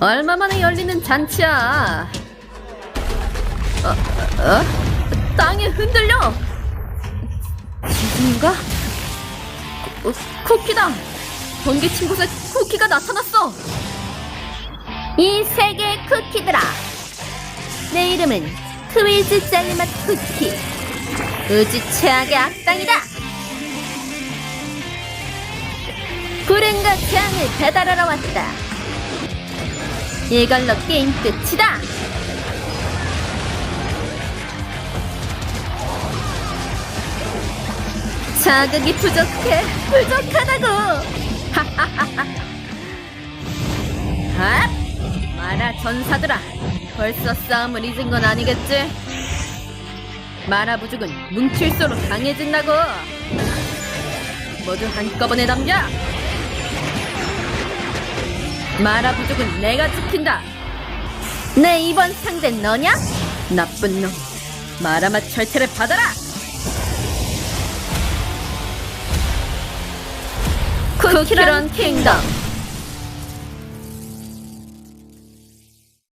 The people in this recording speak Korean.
얼마 만에 열리는 잔치야. 어, 어? 땅이 흔들려. 지진인가? 어, 쿠키다. 번개친 곳에 쿠키가 나타났어. 이 세계의 쿠키들아. 내 이름은 트위즈 젤리맛 쿠키. 의지 최악의 악당이다. 불행과 재앙을 배달하러 왔다. 이걸로 게임 끝이다. 자극이 부족해. 부족하다고. 아! 마라 전사들아. 벌써 싸움을 잊은 건 아니겠지? 마라 부족은 뭉칠수록 강해진다고. 모두 한꺼번에 덤벼. 마라 부족은 내가 지킨다. 내 이번 상대는 너냐? 나쁜 놈. 마라맛 철퇴를 받아라. 쿠키런 킹덤